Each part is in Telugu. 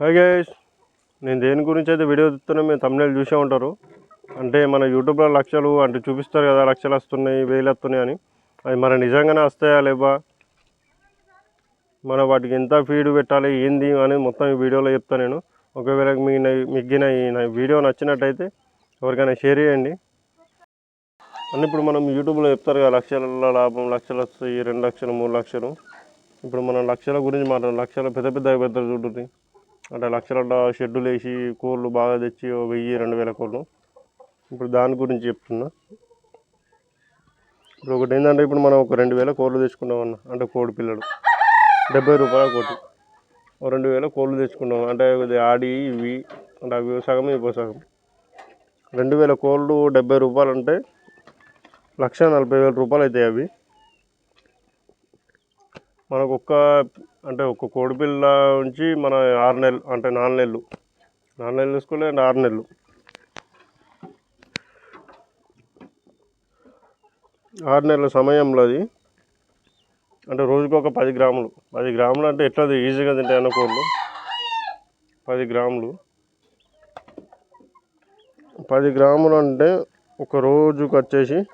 హాయ్ గైస్ నేను దేని గురించి అయితే వీడియో తీస్తున్నా మీరు తమిళ చూసే ఉంటారు. అంటే మన యూట్యూబ్లో లక్షలు అంటే చూపిస్తారు కదా లక్షలు వస్తున్నాయి వేలు వస్తున్నాయి అని. అది మన నిజంగానే వస్తాయా లేవా? మన వాటికి ఎంత ఫీడ్ పెట్టాలి ఏంది అని మొత్తం ఈ వీడియోలో చెప్తాను నేను. ఒకవేళ మీ మిగిన ఈ వీడియో నచ్చినట్టయితే ఎవరికైనా షేర్ చేయండి. అని ఇప్పుడు మనం యూట్యూబ్లో చెప్తారు కదా లక్షల లాభం లక్షలు వస్తాయి రెండు లక్షలు మూడు లక్షలు. ఇప్పుడు మనం లక్షల గురించి మాట్లాడాలి లక్షల పెద్ద పెద్ద పెద్ద చూడుతుంది అంటే లక్షల షెడ్యూల్ వేసి కోళ్ళు బాగా తెచ్చి వెయ్యి రెండు వేల కోళ్ళు ఇప్పుడు దాని గురించి చెప్తున్నా. ఇప్పుడు ఒకటి ఏంటంటే ఇప్పుడు మనం ఒక రెండు వేల కోళ్ళు తెచ్చుకున్నామన్న అంటే కోడి పిల్లలు. డెబ్బై రూపాయల కోటి. ఓ రెండు వేల కోళ్ళు తెచ్చుకున్నాం. అంటే ఆడి ఇవి అంటే అవి సగం ఇవి సగం. రెండు వేల కోళ్ళు డెబ్బై రూపాయలు అంటే లక్ష నలభై వేల రూపాయలు అవుతాయి అవి. మనకు ఒక్క అంటే ఒక్క కోడి పిల్ల నుంచి మన ఆరు నెలలు అంటే నాలుగు నెలలు. నాలుగు నెలలు తీసుకోలే అంటే ఆరు నెలలు. ఆరు నెలల సమయంలో అది. అంటే రోజుకు ఒక పది గ్రాములు. పది గ్రాములు అంటే ఎట్లా ఈజీగా తింటాయి అనుకోళ్ళు పది గ్రాములు. పది గ్రాములు అంటే ఒక రోజుకు వచ్చేసి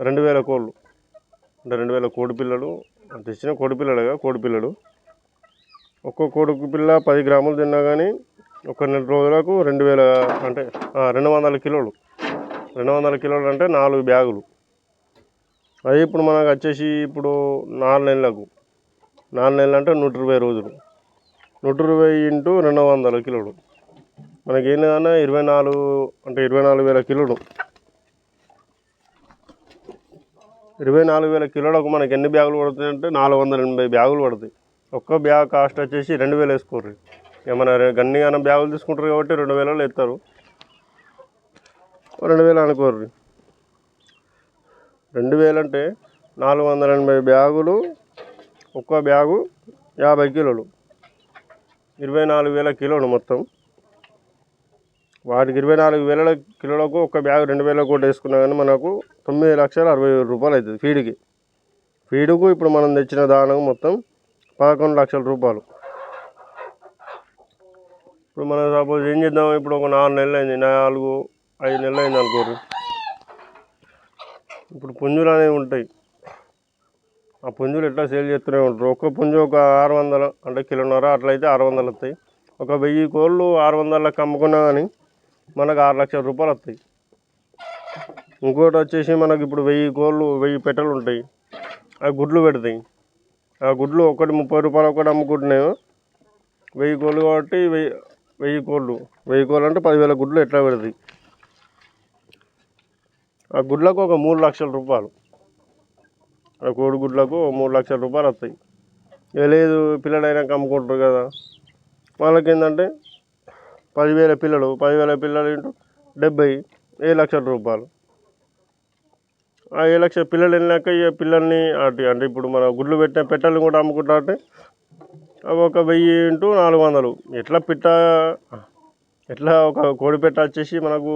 రెండు వేల కోళ్ళు. అంటే రెండు వేల కోడి పిల్లలు తెచ్చిన కోడి పిల్లలుగా కోడి ఒక్కో కోడి పిల్ల పది గ్రాములు తిన్నా కానీ ఒక నెల రోజులకు రెండు వేల అంటే రెండు వందల కిలోలు. రెండు వందల కిలోలు అంటే నాలుగు బ్యాగులు. అది ఇప్పుడు మనకు వచ్చేసి ఇప్పుడు నాలుగు నెలలకు. నాలుగు నెలలు అంటే నూట ఇరవై రోజులు. నూట ఇరవై ఇంటూ రెండు వందల కిలోలు. మనకి ఏంటి లేదన్నా ఇరవై నాలుగు అంటే ఇరవై నాలుగు వేల కిలోలు. ఇరవై నాలుగు వేల కిలోలకు మనకి ఎన్ని బ్యాగులు పడుతాయి అంటే నాలుగు వందల ఎనభై బ్యాగులు పడతాయి. ఒక్క బ్యాగ్ కాస్ట్ వచ్చేసి రెండు వేలు వేసుకోర్రి. ఏమైనా మన గన్ని బ్యాగులు తీసుకుంటారు కాబట్టి రెండు వేలలో ఎత్తారు. రెండు వేలు అనుకోర్రి. రెండు వేలు అంటే నాలుగు వందల ఎనభై బ్యాగులు ఒక్క బ్యాగు యాభై కిలోలు. ఇరవై నాలుగు వేల కిలోలు మొత్తం. వాటికి ఇరవై నాలుగు వేల కిలోలకు ఒక బ్యాగ్ రెండు వేల కూడా వేసుకున్నా కానీ మనకు తొమ్మిది లక్షల అరవై వేల రూపాయలు అవుతుంది ఫీడ్కి. ఫీడుకు ఇప్పుడు మనం తెచ్చిన దానం మొత్తం పదకొండు లక్షల రూపాయలు. ఇప్పుడు మనం సపోజ్ ఏం చేద్దాం? ఇప్పుడు ఒక నాలుగు నెలలు అయింది నాలుగు ఐదు నెలలు అయింది అనుకోరు ఇప్పుడు పుంజులు అనేవి ఉంటాయి. ఆ పుంజులు ఎట్లా సేల్ చేస్తూనే ఉంటారు. ఒక్క పుంజు ఒక ఆరు వందలు అంటే కిలోన్నర అట్లయితే ఆరు వందలు వస్తాయి. ఒక వెయ్యి కోళ్ళు ఆరు వందలకు అమ్ముకున్నా కానీ మనకు ఆరు లక్షల రూపాయలు వస్తాయి. ఇంకోటి వచ్చేసి మనకి ఇప్పుడు వెయ్యి కోళ్ళు వెయ్యి పెట్టెలు ఉంటాయి. అవి గుడ్లు పెడతాయి. ఆ గుడ్లు ఒకటి ముప్పై రూపాయలు ఒకటి అమ్ముకుంటున్నాయో. వెయ్యి కోళ్ళు కాబట్టి వెయ్యి వెయ్యి కోళ్ళు. వెయ్యి కోళ్ళు అంటే పదివేల గుడ్లు ఎట్లా పెడతాయి. ఆ గుడ్లకు ఒక మూడు లక్షల రూపాయలు. ఆ కోడి గుడ్లకు మూడు లక్షల రూపాయలు వస్తాయి. ఇక లేదు పిల్లడైనాక అమ్ముకుంటారు కదా. వాళ్ళకి ఏంటంటే పదివేల పిల్లలు పదివేల పిల్లలు ఇంటూ డెబ్బై ఏడు లక్షల రూపాయలు. ఆ ఏడు లక్షల పిల్లలు వెళ్ళినాక ఈ పిల్లల్ని అటు అంటే ఇప్పుడు మన గుడ్లు పెట్టిన పెట్టలను కూడా అమ్ముకుంటా అంటే అవి ఒక వెయ్యి ఇంటూ నాలుగు వందలు. ఎట్లా పిట్ట ఎట్లా ఒక కోడి పెట్ట వచ్చేసి మనకు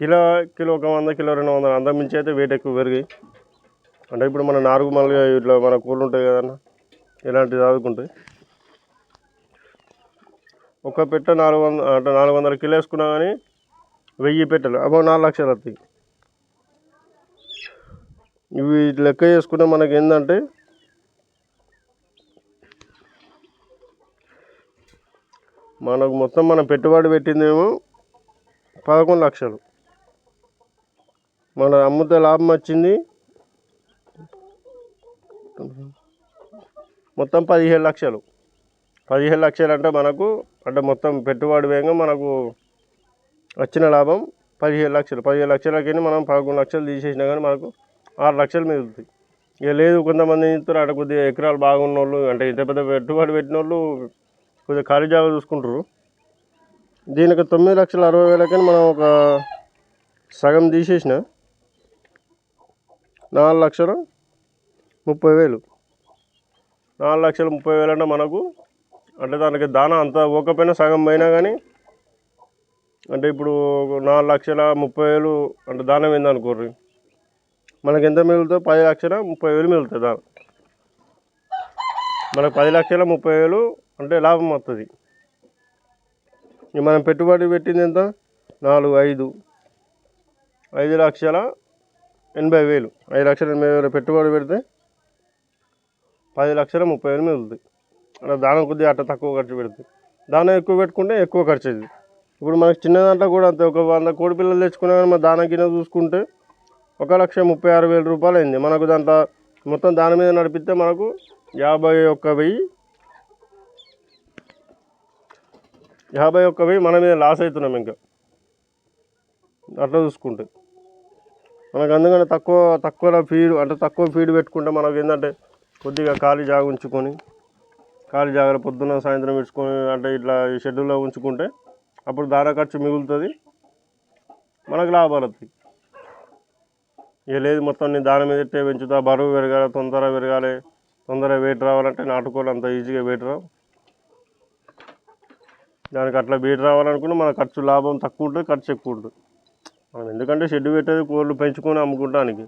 కిలో కిలో ఒక వంద కిలో రెండు వందలు. అంత మించి అయితే వెయిట్ ఎక్కువ పెరిగాయి అంటే ఇప్పుడు మన నాలుగు మళ్ళీ ఇట్లా మన కోళ్ళు ఉంటాయి కదన్న ఇలాంటివి చదువుకుంటాయి ఒక పెట్ట నాలుగు వంద అంటే నాలుగు వందల కిలో వేసుకున్నా కానీ వెయ్యి పెట్టలు అబ్బో నాలుగు లక్షలు వస్తాయి. ఇవి లెక్క చేసుకుంటే మనకి ఏంటంటే మనకు మొత్తం మనం పెట్టుబడి పెట్టిందేమో పదకొండు లక్షలు. మన అమ్ముతే లాభం వచ్చింది మొత్తం పదిహేడు లక్షలు. పదిహేడు లక్షలు అంటే మనకు అంటే మొత్తం పెట్టుబడి వేయంగా మనకు వచ్చిన లాభం పదిహేడు లక్షలు. పదిహేడు లక్షలకి మనం పదకొండు లక్షలు తీసేసినా కానీ మనకు ఆరు లక్షలు మిగులుతాయి. ఇక లేదు కొంతమంది ఏం చేస్తారు అక్కడ కొద్దిగా ఎకరాలు బాగున్న వాళ్ళు అంటే ఇంత పెద్ద పెట్టుబడి పెట్టిన వాళ్ళు కొద్దిగా ఖాళీ జాగా చూసుకుంటారు. దీనికి తొమ్మిది లక్షల అరవై వేలకని మనం ఒక సగం తీసేసిన నాలుగు లక్షలు ముప్పై వేలు. నాలుగు లక్షల ముప్పై వేలు అంటే మనకు అంటే దానికి దాన అంత పోకపోయినా సగం పోయినా కానీ అంటే ఇప్పుడు నాలుగు లక్షల ముప్పై వేలు అంటే దానం ఏందనుకోర్రి? మనకి ఎంత మిగులుతుందో పది లక్షల ముప్పై వేలు మిగులుతుంది దానం. మనకు పది లక్షల ముప్పై వేలు అంటే లాభం వస్తుంది ఇక మనం పెట్టుబడి పెట్టింది ఎంత? నాలుగు ఐదు. ఐదు లక్షల ఎనభై వేలు. ఐదు లక్షల ఎనభై వేలు పెట్టుబడి పెడితే పది లక్షల ముప్పై వేలు మిగులుతాయి. దానం కొద్దిగా అట్ట తక్కువ ఖర్చు పెడుతుంది. దానం ఎక్కువ పెట్టుకుంటే ఎక్కువ ఖర్చు అవుతుంది ఇప్పుడు మనకి చిన్న దాంట్లో కూడా అంతే ఒక వంద కోడి పిల్లలు తెచ్చుకున్నా కానీ మన దానం గిన్నె చూసుకుంటే ఒక లక్ష ముప్పై ఆరు వేల రూపాయలు అయింది. మనకు దాంట్లో మొత్తం దాని మీద నడిపిస్తే మనకు యాభై ఒక్క వెయ్యి యాభై ఒక్క వెయ్యి మన మీద లాస్ అవుతున్నాం ఇంకా. అట్లా చూసుకుంటే. మనకు అందుకని తక్కువ తక్కువ ఫీడ్ అంటే తక్కువ ఫీడ్ పెట్టుకుంటే మనకు ఏంటంటే కొద్దిగా ఖాళీ జాగ ఉంచుకొని ఖాళీ జాగ్రత్త పొద్దున్న సాయంత్రం పెట్టుకొని అంటే ఇట్లా ఈ షెడ్యూల్లో ఉంచుకుంటే అప్పుడు దాన ఖర్చు మిగులుతుంది మనకు లాభాలు వస్తాయి ఇక లేదు మొత్తం నేను దాని మీద ఇట్టే పెంచుతా బరువు పెరగాలి తొందరగా పెరగాలి తొందరగా వెయిట్ రావాలంటే నాటుకోవాలి అంత ఈజీగా వెయిట్ రావు. దానికి అట్లా వెయిట్ రావాలనుకుంటే మన ఖర్చు లాభం తక్కువ ఉంటుంది ఖర్చు ఎక్కువ ఉంటుంది. మనం ఎందుకంటే షెడ్ పెట్టేది కోళ్ళు పెంచుకొని అమ్ముకుంటానికి.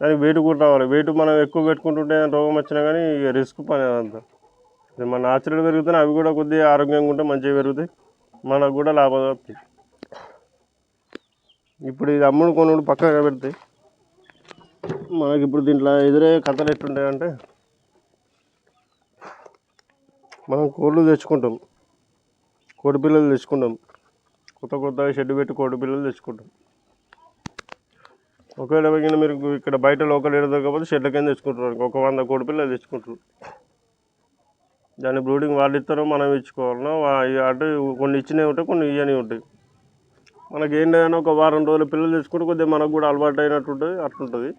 దానికి వెయిట్ కూడా రావాలి. వెయిట్ మనం ఎక్కువ పెట్టుకుంటుంటే రోగం వచ్చినా కానీ ఇక రిస్క్ పని అదంతా. మన న్యాచురల్ పెరుగుతాయి అవి కూడా కొద్దిగా ఆరోగ్యంగా ఉంటే మంచిగా పెరుగుతాయి. మనకు కూడా లాభం ఇప్పుడు ఇది అమ్ముడు కొనుడు పక్కన పెడితే మనకి ఇప్పుడు దీంట్లో ఎదురే కథలు ఎట్లుంటాయంటే మనం కోళ్ళు తెచ్చుకుంటాం. కోడి పిల్లలు తెచ్చుకుంటాం. కొత్త కొత్తగా షెడ్ పెట్టి కోడి పిల్లలు తెచ్చుకుంటాం. ఒకవేళ తగిన మీరు ఇక్కడ బయట లోకల్ ఏడ కాబట్టి షెడ్ల కింద తెచ్చుకుంటారు. ఒక వంద కోడి పిల్లలు తెచ్చుకుంటారు. దాని బ్రూడింగ్ వాళ్ళు ఇస్తారో మనం ఇచ్చుకోవాలన్నా ఇక అంటే కొన్ని ఇచ్చినవి ఉంటాయి కొన్ని ఇవ్వని ఉంటాయి. మనకి ఏంటైనా ఒక వారం రోజులు పిల్లలు తెచ్చుకుంటే కొద్దిగా మనకు కూడా అలవాటు అయినట్టు ఉంటుంది అట్లుంటుంది.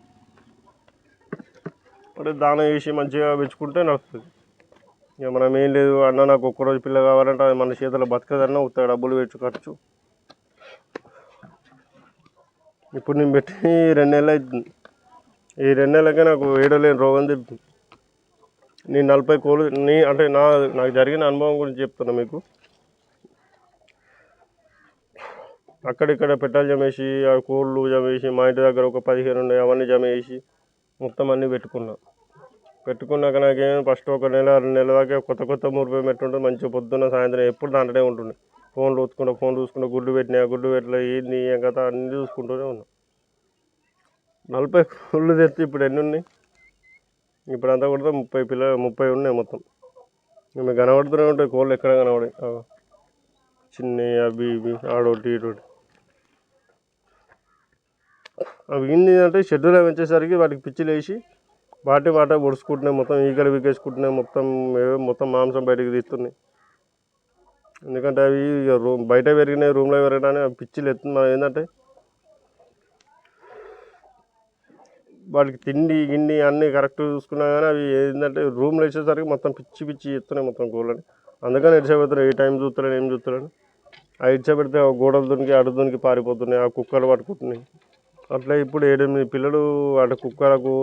అంటే దానం వేసి మంచిగా పెంచుకుంటే నడుస్తుంది. ఇక మనం ఏం లేదు అన్న నాకు ఒక్కరోజు పిల్ల కావాలంటే అది మన చేతిలో బతకదన్నా ఉత్త డబ్బులు పెట్టు ఖర్చు. ఇప్పుడు నేను పెట్టి రెండు నెలలు అవుతుంది ఈ రెండు నెలలకే నాకు ఏడలేని రోగం తిరుగుతుంది నేను నలభై కోళ్ళు నీ అంటే నా నాకు జరిగిన అనుభవం గురించి చెప్తున్నా మీకు. అక్కడిక్కడ పెట్టాలు జమేసి ఆ కోళ్ళు జమేసి మా ఇంటి దగ్గర ఒక పదిహేను ఉన్నాయి అవన్నీ జమ చేసి మొత్తం అన్నీ పెట్టుకున్నా. పెట్టుకున్నాక నాకేం ఫస్ట్ ఒక నెల రెండు నెలల దాకా కొత్త కొత్త మురిపోయి పెట్టుంటుంది మంచిగా పొద్దున్న సాయంత్రం ఎప్పుడు దాంట్లోనే ఉంటుండే. ఫోన్లు చూసుకుంటా ఫోన్ చూసుకుంటా గుడ్డు పెట్టినా గుడ్డు పెట్టలే ఏంది ఏం కథ అన్నీ చూసుకుంటూనే ఉన్నా. నలభై కోళ్ళు తెస్తే ఇప్పుడు ఎన్ని ఉన్నాయి? ఇప్పుడు అంతా కూడా ముప్పై పిల్ల ముప్పై ఉన్నాయి మొత్తం. మేము కనబడుతూనే ఉంటాయి కోళ్ళు ఎక్కడ కనబడి చిన్న అవి ఇవి ఆడోటి ఇటోటి అవి ఏంటి అంటే షెడ్యూల్ పెంచేసరికి వాటికి పిచ్చిలు వేసి వాటి వాట పొడుచుకుంటున్నాయి మొత్తం ఈగలు వికేసుకుంటున్నాయి మొత్తం మొత్తం మాంసం బయటికి తీస్తున్నాయి. ఎందుకంటే అవి ఇక రూమ్ బయట పెరిగినాయి రూమ్లో పెరగడానికి అవి పిచ్చిలు ఎత్తుంది మనం ఏంటంటే వాటికి తిండి గిండి అన్నీ కరెక్ట్ చూసుకున్నా కానీ అవి ఏంటంటే రూమ్లో వేసేసరికి మొత్తం పిచ్చి పిచ్చి ఇస్తున్నాయి మొత్తం కోళ్ళని అందుకని ఇడిచబెడతారు ఏ టైం చూస్తారని ఏం చూస్తారని ఆ ఇడ్చబెడితే ఆ గోడల దునికి అడు దునికి పారిపోతున్నాయి ఆ కుక్కలు పట్టుకుంటున్నాయి. అట్లా ఇప్పుడు ఏడెనిమిది పిల్లలు అటు కుక్కలకు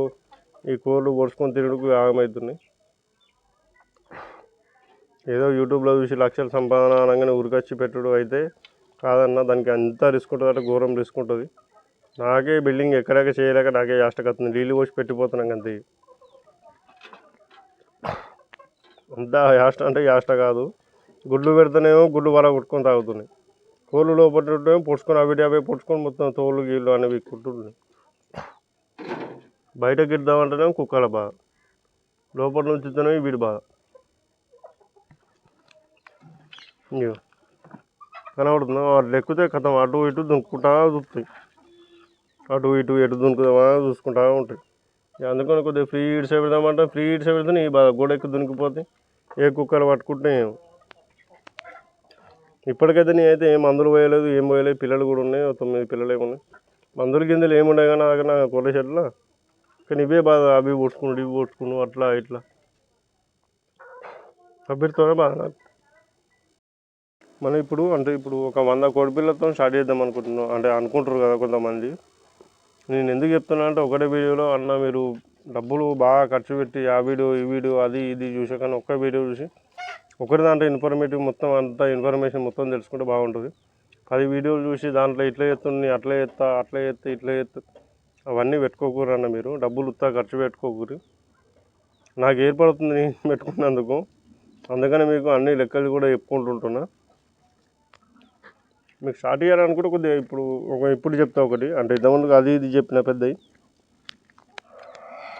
ఈ కోళ్ళు పొడుచుకొని తిరుగుడుకు ఆగమవుతున్నాయి ఏదో యూట్యూబ్లో చూసి లక్షల సంపాదన అనగానే ఉరికొచ్చి పెట్టడం అయితే కాదన్న దానికి అంత రిస్క్ ఉంటుంది అంటే ఘోరం రిస్క్ ఉంటుంది. నాకే బిల్డింగ్ ఎక్కడాక చేయలేక నాకే యాష్టకత్తుంది. నీళ్ళు పోసి పెట్టిపోతున్నాం అంతే అంత యాష్ట అంటే యాష్ట కాదు. గుడ్లు పెడితేనేమో గుడ్లు వల కొట్టుకొని తాగుతున్నాయి కోళ్ళు లోపల పొడుచుకొని అవి అవి పొడుచుకొని మొత్తం తోలు గీళ్ళు అనేవి కుట్టుంటున్నాయి బయట గిద్దామంటేనేమో కుక్కల బాధ లోపల నుంచి వీడి బాధ ఇగో. కనబడుతుందా? వాళ్ళు ఎక్కితే కథం అటు ఇటు దుంకుంటా చూస్తాయి అటు ఇటు ఎటు దునుకుదామా చూసుకుంటా ఉంటాయి అందుకని కొద్దిగా ఫ్రీ ఇడ్స్ పెడదామంటే ఫ్రీ ఇడ్స్ పెడితే నీ గోడ ఎక్కువ దునికిపోతే ఏ కుక్కలు పట్టుకుంటే ఇప్పటికైతే నేనైతే ఏం మందులు పోయలేదు ఏం పోయలేదు. పిల్లలు కూడా ఉన్నాయి తొమ్మిది పిల్లలు ఏమి ఉన్నాయి. మందులు గింజలు ఏముండే కానీ అక్కడ నా కోళ్ళ షెడ్లో కానీ ఇవే బాధ అవి పోసుకుని ఇవి పోసుకుని అట్లా ఇట్లా. అభ్యర్థితోనే బాగా నాకు. మనం ఇప్పుడు అంటే ఇప్పుడు ఒక వంద కోడి పిల్లలతో స్టార్ట్ చేద్దాం అనుకుంటున్నాం. అంటే అనుకుంటారు కదా కొంతమంది. నేను ఎందుకు చెప్తున్నా అంటే ఒకటే వీడియోలో అన్న మీరు డబ్బులు బాగా ఖర్చు పెట్టి ఆ వీడియో ఈ వీడియో అది ఇది చూసా కానీ ఒక్క వీడియో చూసి ఒకటి దాంట్లో ఇన్ఫర్మేటివ్ మొత్తం అంతా ఇన్ఫర్మేషన్ మొత్తం తెలుసుకుంటే బాగుంటుంది. పది వీడియోలు చూసి దాంట్లో ఇట్లా చేస్తుంది అట్లా చేస్తా అట్లా చేస్తా ఇట్లా చేస్తా అవన్నీ పెట్టుకోకూరు అన్న మీరు. డబ్బులు ఉత్తా ఖర్చు పెట్టుకోకూరు నాకు ఏర్పడుతుంది నేను పెట్టుకున్నందుకు. అందుకని మీకు అన్ని లెక్కలు కూడా చెప్పుకుంటుంటున్నా. మీకు స్టార్ట్ చేయాలనుకుంటే కొద్దిగా ఇప్పుడు ఒక ఇప్పుడు చెప్తా ఒకటి. అంటే ఇంతకుముందు అది ఇది చెప్పిన పెద్దవి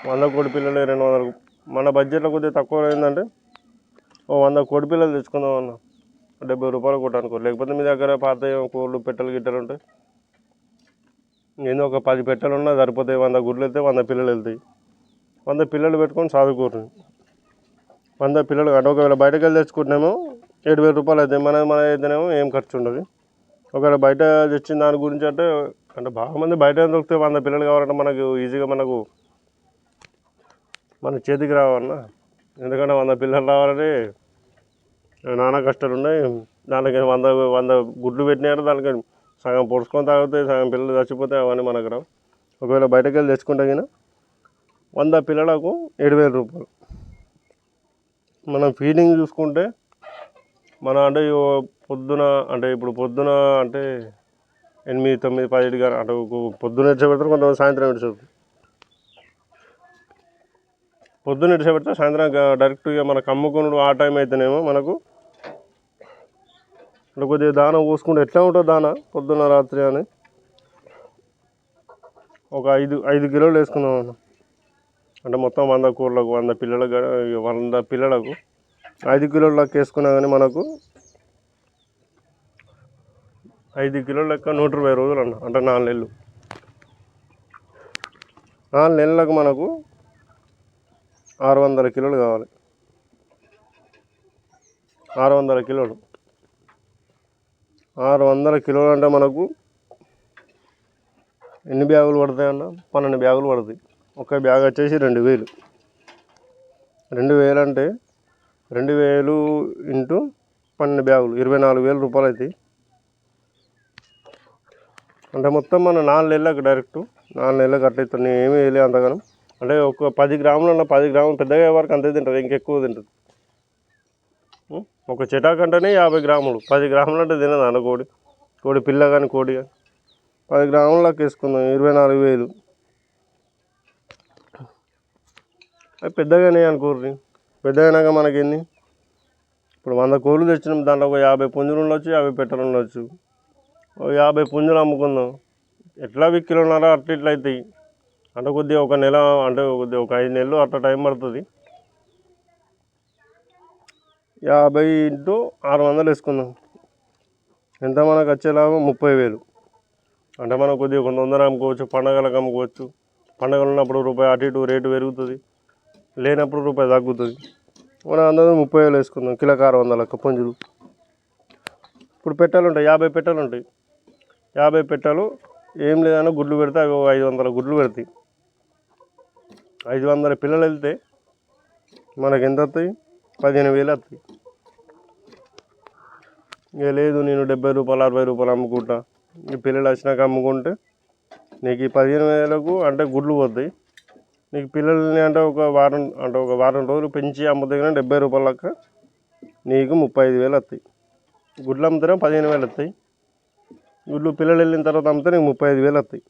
వంద కోడి పిల్లలు రెండు వందలు. మన బడ్జెట్లో కొద్దిగా తక్కువ ఏంటంటే ఓ వంద కోడి పిల్లలు తెచ్చుకుందాం అన్న. డెబ్బై రూపాయలు కొట్టానుకో. లేకపోతే మీ దగ్గర పాత కోళ్ళు పెట్టెలు గిట్టెలు ఉంటాయి నేను ఒక పది పెట్టెలు ఉన్నా సరిపోతాయి. వంద గుడ్లు వెళ్తే వంద పిల్లలు వెళ్తాయి. వంద పిల్లలు పెట్టుకొని చదువుకోరు వంద పిల్లలు అంటే ఒకవేళ బయటకు వెళ్ళి తెచ్చుకుంటున్నామో ఏడు వేల రూపాయలు అవుతాయి మన మన అయితేనేమో ఏం ఖర్చు ఉండదు. ఒకవేళ బయట తెచ్చిన దాని గురించి అంటే అంటే బాగా మంది బయట దొరికితే వంద పిల్లలు కావాలంటే మనకు ఈజీగా మనకు మన చేతికి రావన్న. ఎందుకంటే వంద పిల్లలు రావాలని నానా కష్టాలు ఉన్నాయి. దానికి వంద వంద గుడ్లు పెట్టినారు దానికి సగం పొడుచుకొని తాగితే సగం పిల్లలు చచ్చిపోతే అవన్నీ మనకు రావు. ఒకవేళ బయటకు వెళ్ళి తెచ్చుకుంటే కానీ వంద పిల్లలకు ఏడు వేల రూపాయలు. మనం ఫీడింగ్ చూసుకుంటే మన అంటే పొద్దున అంటే ఇప్పుడు పొద్దున అంటే ఎనిమిది తొమ్మిది పదిహేడు కానీ అంటే పొద్దున ఇడిచిపెడతారు కొంతమంది సాయంత్రం ఇడిచిపెడతారు పొద్దున్న ఇడిచిపెడితే సాయంత్రం డైరెక్ట్గా మనకు అమ్ముకున్నాడు ఆ టైం అయితేనేమో మనకు అంటే కొద్దిగా దాన పోసుకుంటే ఎట్లా ఉంటుంది దాన పొద్దున్న రాత్రి అని? ఒక ఐదు ఐదు కిలోలు వేసుకున్నాం అంటే మొత్తం వంద కూరలకు వంద పిల్లలకు వంద పిల్లలకు ఐదు కిలోల లెక్క వేసుకున్నా కానీ మనకు ఐదు కిలోల లెక్క నూట ఇరవై రోజులు అన్న అంటే నాలుగు నెలలు. నాలుగు నెలలకు మనకు ఆరు వందల కిలోలు కావాలి. ఆరు వందల కిలోలు. ఆరు వందల కిలోలు అంటే మనకు ఎన్ని బ్యాగులు పడతాయి అన్న? పన్నెండు బ్యాగులు పడతాయి. ఒక బ్యాగ్ వచ్చేసి రెండు వేలు. రెండు వేలు అంటే రెండు వేలు ఇంటూ పన్నెండు బ్యాగులు ఇరవై నాలుగు వేల రూపాయలు అవుతాయి అంటే మొత్తం మన నాలుగు నెలలకు డైరెక్ట్ నాలుగు నెలలకు అట్లయితే నేను ఏమీ వేయలే అంతగానం. అంటే ఒక పది గ్రాములు అన్న పది గ్రాములు పెద్దగా వరకు అంతే తింటుంది ఇంకెక్కువ తింటుంది. ఒక చిటాక్ అంటేనే యాభై గ్రాములు పది గ్రాములు అంటే తినదు అన్న కోడి. కోడి పిల్ల కానీ కోడి కానీ. పది గ్రాములకు వేసుకుందాం ఇరవై నాలుగు వేలు. అవి పెద్దగానే అనుకోర్రి. పెద్ద అయినాక మనకేంది? ఇప్పుడు వంద కోళ్ళు తెచ్చినాం దాంట్లో ఒక యాభై పుంజులు ఉండొచ్చు యాభై పెట్టలు ఉండొచ్చు. ఒక యాభై పుంజులు అమ్ముకుందాం. ఎట్లా అవి కిలోన్నర అట్లా ఇట్లా అవుతాయి అంటే కొద్దిగా ఒక నెల అంటే కొద్దిగా ఒక ఐదు నెలలు అట్లా టైం పడుతుంది. యాభై ఇంటూ ఆరు వందలు వేసుకుందాం. ఎంత మనకు వచ్చే లాభం? ముప్పై వేలు. అంటే మనం కొద్దిగా కొంత వందలు అమ్ముకోవచ్చు పండగలకు అమ్ముకోవచ్చు. పండగలు ఉన్నప్పుడు రూపాయి అటు ఇటు రేటు పెరుగుతుంది. లేనప్పుడు రూపాయి తగ్గుతుంది. మనం అందరం ముప్పై వేలు వేసుకుందాం. కిలోకి ఆరు వందల పుంజులు ఇప్పుడు పెట్టాలు ఉంటాయి. యాభై పెట్టెలు ఉంటాయి. యాభై పెట్టాలు ఏం లేదన్నా గుడ్లు పెడితే అవి ఐదు వందల గుడ్లు పెడతాయి. ఐదు వందల పిల్లలు వెళ్తే మనకి ఎంత వస్తాయి? పదిహేను వేలు వస్తాయి. ఇక లేదు నేను డెబ్బై రూపాయలు అరవై రూపాయలు అమ్ముకుంటా. ఈ పిల్లలు వచ్చినాక అమ్ముకుంటే నీకు ఈ పదిహేను వేలకు అంటే గుడ్లు పోతాయి. నీకు పిల్లల్ని అంటే ఒక వారం అంటే ఒక వారం రోజులు పెంచి అమ్ముతే డెబ్బై రూపాయల లెక్క నీకు ముప్పై ఐదు వేలు వస్తాయి. గుడ్లు అమ్ముతేనే పదిహేను వేలు వస్తాయి. గుడ్లు పిల్లలు వెళ్ళిన తర్వాత అమ్మితే నీకు ముప్పై ఐదు వేలు వస్తాయి.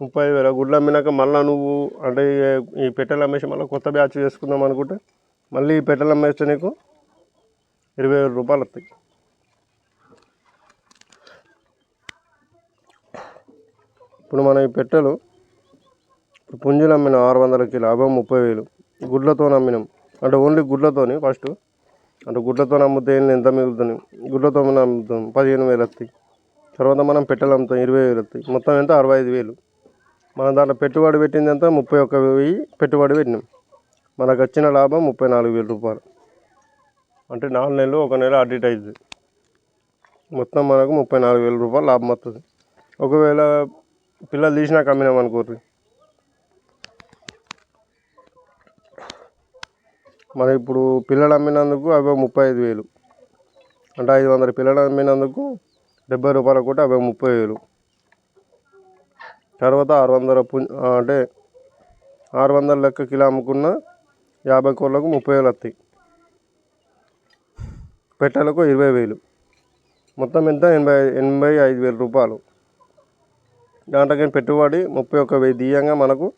ముప్పై ఐదు వేల. గుడ్లు అమ్మినాక మళ్ళీ నువ్వు అంటే ఈ- పెట్టెలు అమ్మేసి మళ్ళీ కొత్త బ్యాచ్ చేసుకుందాం అనుకుంటే మళ్ళీ ఈ పెట్టెలు అమ్మేస్తే నీకు ఇరవై వేల రూపాయలు వస్తాయి. ఇప్పుడు మనం ఈ పెట్టెలు ఇప్పుడు పుంజులు అమ్మినాం ఆరు వందలకి లాభం ముప్పై వేలు. గుడ్లతో అమ్మినాం. అంటే ఓన్లీ గుడ్లతోని ఫస్ట్ అంటే గుడ్లతో అమ్మితే ఎంత మిగులుతుంది? గుడ్లతో మనం అమ్ముతాం పదిహేను వేలు వస్తాయి. తర్వాత మనం పెట్టెలు అమ్ముతాం ఇరవై వేలు వస్తాయి. మొత్తం ఎంత? అరవై ఐదు వేలు. మనం దాంట్లో పెట్టుబడి పెట్టింది ఎంత? ముప్పై ఒక్క వెయ్యి పెట్టుబడి పెట్టినాం. మనకు వచ్చిన లాభం ముప్పై నాలుగు వేల రూపాయలు. అంటే నాలుగు నెలలు ఒక నెల అడిట్ అవుతుంది మొత్తం మనకు ముప్పై నాలుగు వేల రూపాయలు లాభం వస్తుంది. ఒకవేళ పిల్లలు తీసినాక అమ్మినాం అనుకోర్రి. మరి ఇప్పుడు పిల్లలు అమ్మినందుకు అవి ముప్పై ఐదు వేలు. అంటే ఐదు వందల పిల్లలు అమ్మినందుకు డెబ్బై రూపాయల కూడా అవి ముప్పై వేలు. తర్వాత ఆరు వందల పు అంటే ఆరు వందల లెక్క కిలో అమ్ముకున్న యాభై కోళ్ళకు ముప్పై వేలు వస్తాయి. పెట్టలకు ఇరవై వేలు. మొత్తం ఎంత? ఎనభై ఎనభై ఐదు వేల రూపాయలు. దాంట్లోకి పెట్టుబడి? ముప్పై ఒక్క వెయ్యి తీయంగా మనకు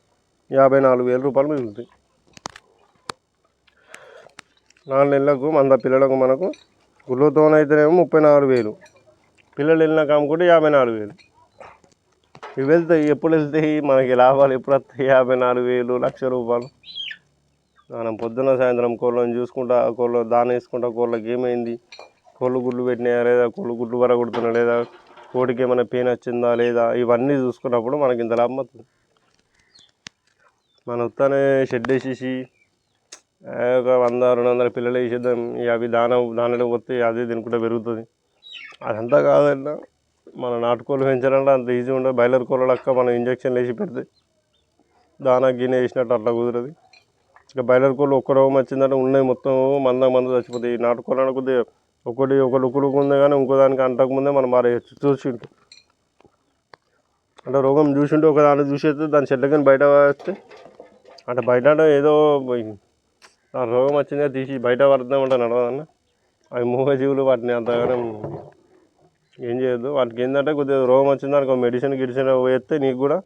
యాభై నాలుగు వేల రూపాయలు మిగులుతాయి. నాలుగు నెలలకు మంద పిల్లలకు మనకు గుళ్ళతోనైతేనేమో ముప్పై నాలుగు వేలు. పిల్లలు వెళ్ళినాక అమ్ముకుంటే యాభై నాలుగు వేలు. ఇవి వెళ్తాయి ఎప్పుడు వెళ్తాయి మనకి లాభాలు ఎప్పుడు వస్తాయి? యాభై నాలుగు వేలు లక్ష రూపాయలు. మనం పొద్దున సాయంత్రం కోళ్ళని చూసుకుంటా కోళ్ళ దాన వేసుకుంటా కోళ్ళకి ఏమైంది? కోళ్ళు గుడ్లు పెట్టినాయా లేదా? కోళ్ళు గుడ్లు వరగొడుతున్నా లేదా? కోడికి ఏమైనా పెయిన్ వచ్చిందా లేదా? ఇవన్నీ చూసుకున్నప్పుడు మనకి ఇంత లాభం వస్తుంది. మన ఉత్తానే షెడ్ వేసేసి ఒక వంద రెండు వందల పిల్లలు వేసేద్దాం. ఇక అవి దాన దానలో పోతే అదే తినుకుంటే పెరుగుతుంది. అదంతా కాదన్నా. మన నాటుకోళ్ళు పెంచాలంటే అంత ఈజీ ఉండదు. బాయిలర్ కోళ్ళ లెక్క మనం ఇంజక్షన్లు వేసి పెడితే దానా గిన్నె వేసినట్టు అట్లా కుదరదు. ఇక బాయిలర్ కోళ్ళు ఒక్క రోగం వచ్చిందంటే ఉన్నాయి మొత్తం మంద మంద చచ్చిపోతాయి. ఈ నాటుకోళ్ళని కొద్దిగా ఒకటి ఒక లుక్కులుకు ఉంది కానీ ఇంకో దానికి అంటకముందే మనం మారేయచ్చు చూసింటు అంటే రోగం చూసింటే ఒక దాన్ని చూసేస్తే దాని చెడ్డకని బయట వేస్తే అంటే బయట ఏదో రోగం వచ్చిందే తీసి బయట పడుతుందంటే నడవదన్న? అవి మూగజీవులు వాటిని అంతగానో ఏం చేయొద్దు. వాటికి ఏంటంటే కొద్దిగా రోగం వచ్చింది దానికి మెడిసిన్ గిడిసిన్ వేస్తే నీకు కూడా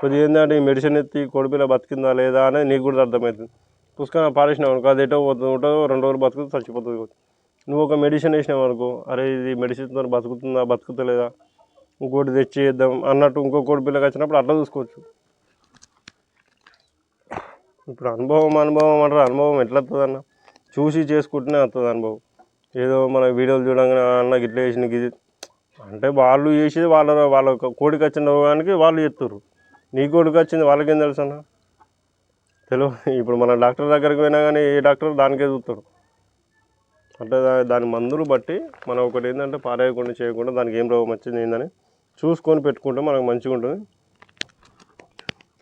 కొద్దిగా ఏంటంటే ఈ మెడిసిన్ ఎత్తి కొడిపిల్ల బతికిందా లేదా అనేది నీకు కూడా అర్థమవుతుంది. పుస్తకం పారేసినావు అనుకో అది ఎటో పోతుంది ఉంటుందో రెండు రోజులు బతుకుతుంది చచ్చిపోతుంది నువ్వు ఒక మెడిసిన్ వేసినావు అనుకో అరే ఇది మెడిసిన్తో బతుకుతుందా బతుకుతలేదా? ఇంకోటి తెచ్చి వేద్దాం అన్నట్టు ఇంకో కోడి పిల్లకి వచ్చినప్పుడు అట్లా చూసుకోవచ్చు. ఇప్పుడు అనుభవం అనుభవం అంటారు? అనుభవం ఎట్లా వస్తుంది అన్న చూసి చేసుకుంటేనే వస్తుంది అనుభవం. ఏదో మన వీడియోలు చూడంగానే అన్న గిట్ల వేసిన గిది అంటే వాళ్ళు చేసేది వాళ్ళ వాళ్ళ కోడికి వచ్చిన రోగానికి వాళ్ళు చెప్తారు నీ కోడికి వచ్చింది వాళ్ళకేం తెలుసు అన్న? తెలు ఇప్పుడు మన డాక్టర్ దగ్గరికి పోయినా కానీ ఏ డాక్టర్ దానికే చూస్తాడు అంటే దాని మందులు బట్టి మనం ఒకటి ఏంటంటే పారేయకుండా చేయకుండా దానికి ఏం రోగం వచ్చింది ఏందని చూసుకొని పెట్టుకుంటే మనకు మంచిగా ఉంటుంది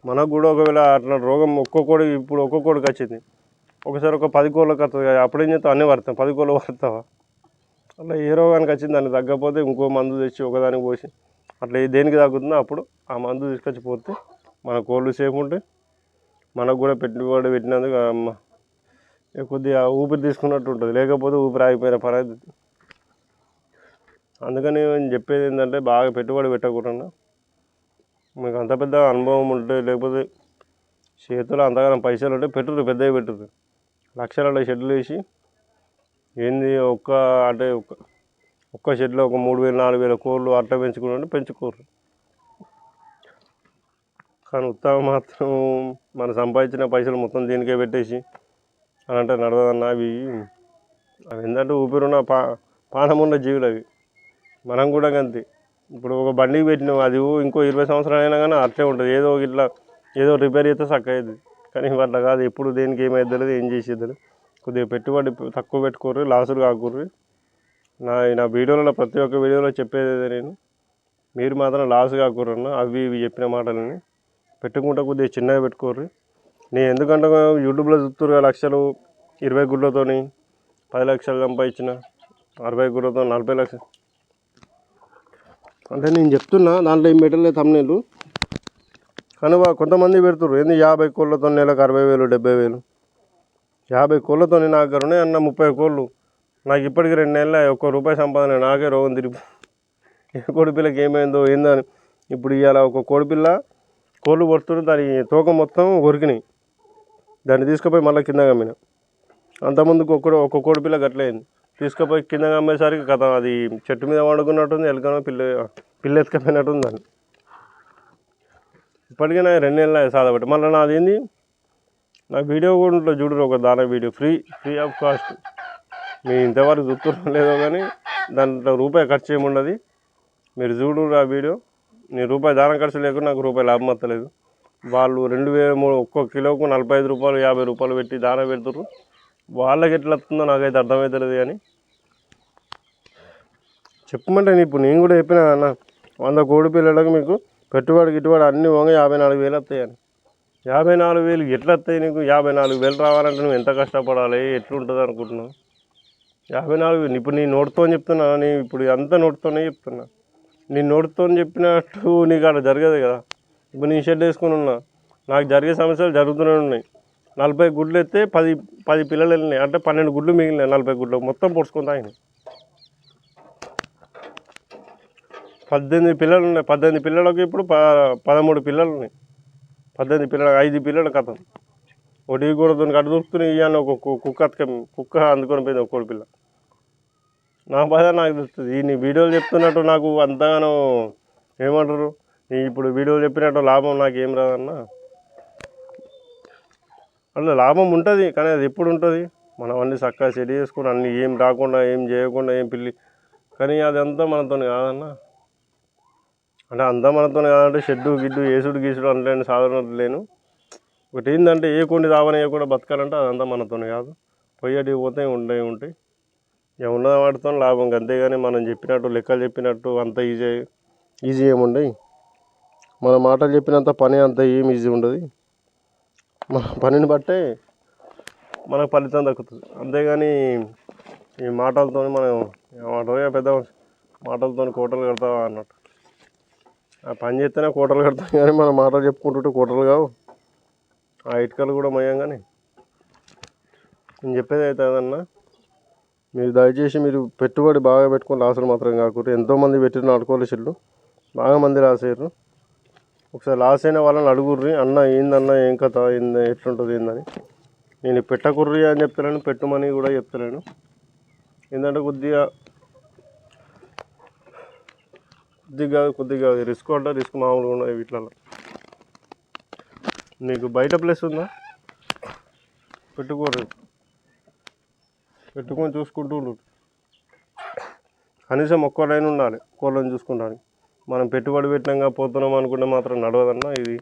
మనకు కూడా ఒకవేళ అట్లా రోగం ఒక్కో కోడి ఇప్పుడు ఒక్కొక్కడికి వచ్చింది. ఒకసారి ఒక పది కోళ్ళకి వస్తుంది కదా, అప్పుడేం చేస్తావు? అన్నీ పడతాం పది కోళ్ళు పడతావా అట్లా ఏ రోగానికి వచ్చింది? దాన్ని తగ్గకపోతే ఇంకో మందు తెచ్చి ఒకదానికి పోసి అట్లా ఏ దేనికి తగ్గుతుందో అప్పుడు ఆ మందు తీసుకొచ్చి పోతే మన కోళ్ళు సేఫ్ ఉంటాయి మనకు కూడా పెట్టుబడి పెట్టినందుకు అమ్మ, కొద్దిగా ఊపిరి తీసుకున్నట్టు ఉంటుంది. లేకపోతే ఊపిరి ఆగిపోయిన పని అందుకని నేను చెప్పేది ఏంటంటే బాగా పెట్టుబడి పెట్టకుండా మీకు అంత పెద్ద అనుభవం ఉంటే లేకపోతే చేతిలో అంతగానం పైసలు ఉంటే పెట్టరు పెద్దవి పెట్టుర్రు లక్షలలో షెడ్లు వేసి ఏంది ఒక్క అంటే ఒక్క ఒక్క షెడ్లో ఒక మూడు వేలు నాలుగు వేల కోళ్ళు అట్లా పెంచుకుంటే పెంచుకోరు. కానీ ఉత్తమ మాత్రం మనం సంపాదించిన పైసలు మొత్తం దీనికే పెట్టేసి అని అంటే నడవదన్న అవి. అవి ఏంటంటే ఊపిరిన పా పానమున్న ఉన్న జీవులు అవి. మనం కూడా అంతే ఇప్పుడు ఒక బండికి పెట్టినాం అది ఇంకో ఇరవై సంవత్సరాలు అయినా కానీ అట్లే ఉంటుంది. ఏదో ఇట్లా ఏదో రిపేర్ చేస్తే చక్క అయ్యింది కానీ అట్లా కాదు. ఎప్పుడు దేనికి ఏమైద్దో లేదు ఏం చేసేది కొద్దిగా పెట్టుబడి తక్కువ పెట్టుకోర్రి లాసులు కాకూర్రి. నా నా వీడియోలలో ప్రతి ఒక్క వీడియోలో చెప్పేది నేను మీరు మాత్రం లాస్ కాకూరన్న అవి ఇవి చెప్పిన మాటలని పెట్టుకుంటే కొద్దిగా చిన్నగా పెట్టుకోర్రి. నేను ఎందుకంటే యూట్యూబ్లో చూస్తున్నారు లక్షలు ఇరవై గుడ్లతోని పది లక్షలు సంపాదించిన అరవై గుడ్లతో నలభై లక్షలు అంటే నేను చెప్తున్నా దాంట్లో ఏం పెట్టలేదు తమ్నేలు కానీ కొంతమంది పెడుతుర్రు ఏంది యాభై కోళ్ళతో నెలకు అరవై వేలు డెబ్బై వేలు? యాభై కోళ్ళతో నా దగ్గర ఉన్నాయి అన్న ముప్పై కోళ్ళు. నాకు ఇప్పటికి రెండు నెలల ఒక్క రూపాయి సంపాదన నాకే రోగం తిరిగి. ఏ కోడిపిల్లకి ఏమైందో ఏందో అని. ఇప్పుడు ఇవాళ ఒక కోడిపిల్ల కోళ్ళు పడుతుంటే దాని తోక మొత్తం కొరికినాయి దాన్ని తీసుకుపోయి మళ్ళీ కింద కమ్మిన. అంతకుముందుకు ఒక్క ఒక్క కోడిపిల్ల గట్లయింది. తీసుకుపోయి కింద అమ్మేసరికి కథ అది చెట్టు మీద వండుకున్నట్టుంది ఎలుకనో పిల్ల పిల్ల ఎత్తుకపోయినట్టుంది దాన్ని. ఇప్పటికే నాకు రెండు నెలలు సాధపట్టి మళ్ళీ నాది ఏంది? నా వీడియో కూడా ఉంటుంది చూడరు ఒక దాన video. Free free of cost. మీరు ఇంతవరకు చూస్తున్నా లేదో కానీ దాంట్లో రూపాయి ఖర్చు ఏముండదు మీరు చూడు ఆ వీడియో. నేను రూపాయి దానం ఖర్చు లేకుండా నాకు రూపాయి లాభం వస్తలేదు. వాళ్ళు రెండు వేల మూడు ఒక్కొక్క కిలోకు నలభై ఐదు రూపాయలు యాభై రూపాయలు పెట్టి దాన పెడుతున్నారు వాళ్ళకి ఎట్లా వస్తుందో నాకైతే అర్థమవుతలేదు కానీ. చెప్పమంటే ఇప్పుడు నేను కూడా చెప్పిన అన్న వంద కోడి పిల్లలకు మీకు పెట్టుబడి గిట్టుబడి అన్నీ పోగా యాభై నాలుగు వేలు వస్తాయని యాభై నాలుగు వేలు ఎట్లా వస్తాయి నీకు? యాభై నాలుగు వేలు రావాలంటే నువ్వు ఎంత కష్టపడాలి? ఎట్లుంటుంది అనుకుంటున్నావు? యాభై నాలుగు వేలు ఇప్పుడు నీ నోటితో చెప్తున్నా నీ ఇప్పుడు అంతా నోటితోనే చెప్తున్నా. నీ నోటితో చెప్పినట్టు నీకు అక్కడ జరగదు కదా. ఇప్పుడు నేను షెడ్ వేసుకుని ఉన్నా నాకు జరిగే సమస్యలు జరుగుతూనే ఉన్నాయి. నలభై గుడ్లు ఎత్తే పది పది పిల్లలు వెళ్ళినాయి. అంటే పన్నెండు గుడ్లు మిగిలినాయి నలభై గుడ్లు. మొత్తం పొడుచుకొని తాగినాయి. పద్దెనిమిది పిల్లలు ఉన్నాయి. పద్దెనిమిది పిల్లలకు ఇప్పుడు ప పదమూడు పిల్లలు ఉన్నాయి. పద్దెనిమిది పిల్లలు ఐదు పిల్లల కథం. ఒకటి కూడా కట్టు దొరుకుతున్నాయి. అని ఒక కు- కుక్క అతక కుక్క అందుకొని పోయింది ఒక పిల్ల. నా బాధ నాకు తెలుస్తుంది. ఈ నీ వీడియోలు చెప్తున్నట్టు నాకు అంతగానో ఏమంటారు? నీ ఇప్పుడు వీడియోలు చెప్పినట్టు లాభం నాకు ఏం రాదన్నా? అందులో లాభం ఉంటుంది కానీ అది ఎప్పుడు ఉంటుంది? మనం అన్ని చక్కగా సెట్ చేసుకుని అన్ని ఏం రాకుండా ఏం చేయకుండా ఏం పిల్లి. కానీ అదంతా మనతో కాదన్నా. అంటే అంతా మనతో కాదంటే షెడ్డు గిడ్డు ఏసుడు గీసుడు అంటే సాధారణ లేను. ఒకటి ఏంటంటే ఏ కొన్ని దావనయ్య కూడా బతకాలంటే అదంతా మనతో కాదు. పోయేటివి పోతే ఉండే ఉంటాయి. ఇక ఉన్న వాటితో లాభం అంతేగాని మనం చెప్పినట్టు లెక్కలు చెప్పినట్టు అంత ఈజీ ఈజీ ఏముండయి? మన మాటలు చెప్పినంత పని అంత ఏం ఈజీ ఉండదు. మన పనిని బట్టే మనకు ఫలితం దక్కుతుంది. అంతేగాని ఈ మాటలతో మనం ఏమంటారు పెద్ద మాటలతో కోటలు కడతావా అన్నట్టు. ఆ పని చేస్తేనే కోటలు కడతాం కానీ మనం మాటలు చెప్పుకుంటుంటే కోటలు కావు. ఆ ఇటుకలు కూడా మయం కానీ. నేను చెప్పేది అవుతుందన్నా మీరు దయచేసి మీరు పెట్టుబడి బాగా పెట్టుకొని లాసులు మాత్రం కాకుండా ఎంతోమంది పెట్టిన ఆడుకోవాలి చెల్లు బాగా మంది రాసేరు. ఒకసారి లాస్ అయిన వాళ్ళని అడుగుర్రి అన్న ఏందన్న ఏం కథ ఏంది ఎట్లుంటుంది ఏందని? నేను పెట్టకుర్రి అని చెప్తలేను పెట్టుమని కూడా చెప్తలేను. ఏంటంటే కొద్దిగా కొద్దిగా కొద్దిగా రిస్క్ అంటే రిస్క్ మామూలుగా ఉన్నది వీటిలలో నీకు బయట ప్లేస్ ఉందా? పెట్టుకోరు పెట్టుకొని చూసుకుంటూ ఉండు. కనీసం ఒక్క లైన్ ఉండాలి కోళ్ళని చూసుకుంటానికి. మనం పెట్టుబడి పెట్టినాక పోతున్నాం అనుకుంటే మాత్రం నడవదన్న ఇది.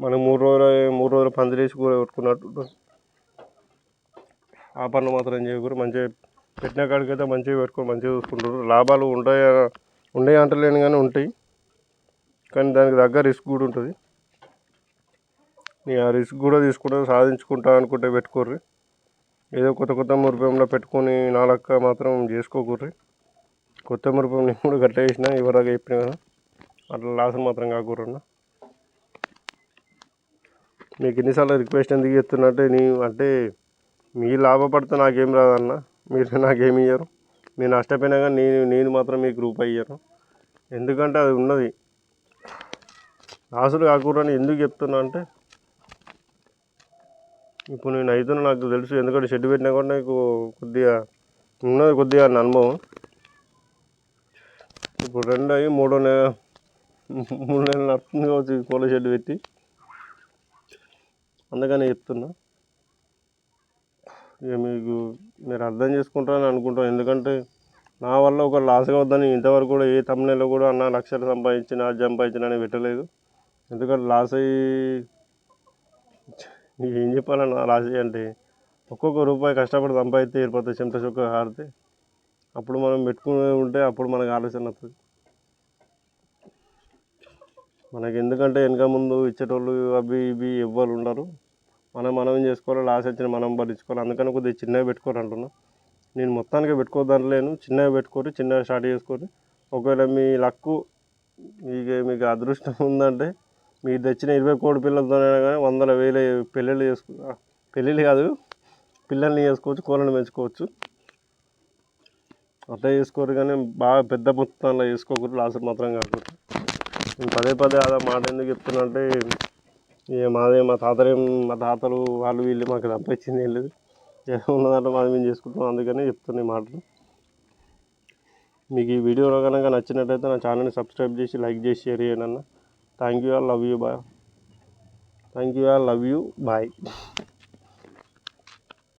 మనం మూడు రోజులు మూడు రోజులు పందిరేసి కూర కొట్టుకున్నట్టు ఆ పనులు మాత్రం చేయకూడదు. మంచిగా పెట్టిన కాడికైతే మంచిగా పెట్టుకో మంచిగా చూసుకుంటారు. లాభాలు ఉంటాయి ఉండే అంటలేను కానీ ఉంటాయి. కానీ దానికి తగ్గ రిస్క్ కూడా ఉంటుంది. నీ ఆ రిస్క్ కూడా తీసుకుంటా సాధించుకుంటా అనుకుంటే పెట్టుకోర్రి. ఏదో కొత్త కొత్త మురిపంలో పెట్టుకొని నా మాత్రం చేసుకోకూర్రి. కొత్తిమీర మురిపం నేను కూడా గట్ట వేసిన ఇవరాగా చెప్పిన కదా. అట్లా లాస్ మాత్రం కాకూరన్నా మీకు ఎన్నిసార్లు రిక్వెస్ట్ ఎందుకు చెప్తున్నట్టే నీ అంటే మీరు లాభపడితే నాకేం రాదన్న. మీరు నాకేమి ఇయ్యరు. మీరు నష్టపోయినా కానీ నేను నేను మాత్రం మీకు రూపాయి ఇయ్యను. ఎందుకంటే అది ఉన్నది. లాసులు కాకూడని ఎందుకు చెప్తున్నా అంటే ఇప్పుడు నేను అవుతున్నా నాకు తెలుసు. ఎందుకంటే షెడ్ పెట్టినా కూడా నాకు కొద్దిగా ఉన్నది కొద్దిగా నా అనుభవం. ఇప్పుడు రెండు అయ్యి మూడో నెల మూడు నెలలు నడుతుంది కావచ్చు కోళ్ళ షెడ్ పెట్టి. అందుకనే చెప్తున్నా. ఇక మీకు మీరు అర్థం చేసుకుంటారని అనుకుంటాను ఎందుకంటే నా వల్ల ఒక లాస్ కావద్దని ఇంతవరకు కూడా ఏ తమ్ముళ్ళలో కూడా అన్న లక్షలు సంపాదించిన అది సంపాదించిన అని పెట్టలేదు. ఎందుకంటే లాస్ అయ్యి ఏం చెప్పాలన్నా లాస్ అయ్యి అంటే ఒక్కొక్క రూపాయి కష్టపడి సంపాదిస్తే ఏర్పడితే చెమట చుక్క ఆడితే అప్పుడు మనం పెట్టుకుని ఉంటే అప్పుడు మనకు ఆలోచన వస్తుంది. మనకి ఎందుకంటే వెనక ముందు ఇచ్చేటోళ్ళు అవి ఇవి ఎవ్వరు ఉండరు. మనం మనం ఏం చేసుకోవాలి? లాస్ వచ్చిన మనం భరించుకోవాలి. అందుకని కొద్దిగా చిన్నవి పెట్టుకోరు అంటున్నా. నేను మొత్తానికి పెట్టుకోవద్దానిలేను చిన్నవి పెట్టుకోరు చిన్నవి స్టార్ట్ చేసుకొని ఒకవేళ మీ లక్కు మీకు మీకు అదృష్టం ఉందంటే మీరు తెచ్చిన ఇరవై కోడి పిల్లలతోనైనా కానీ వందల వేల పెళ్ళిళ్ళు చేసుకో పెళ్ళిళ్ళు కాదు పిల్లల్ని చేసుకోవచ్చు కోళ్ళని పెంచుకోవచ్చు. అట్లా చేసుకోరు కానీ బాగా పెద్ద మొత్తంలో చేసుకోకూడదు లాస్ మాత్రం కాకూడదు. నేను పదే పదే అలా మాట ఎందుకు చెప్తున్నా అంటే ఇక మాదే మా తాతలేం మా తాతలు వాళ్ళు వీళ్ళు మాకు తప్పించింది ఏం లేదు. ఏదో ఉన్నదంటే మాది మేము చేసుకుంటాం అందుకని చెప్తున్నాయి ఈ మాటలు. మీకు ఈ వీడియో కనుక నచ్చినట్టయితే నా ఛానల్ని సబ్స్క్రైబ్ చేసి లైక్ చేసి షేర్ చేయండి అన్న. Thank you all love you bye thank you all love you bye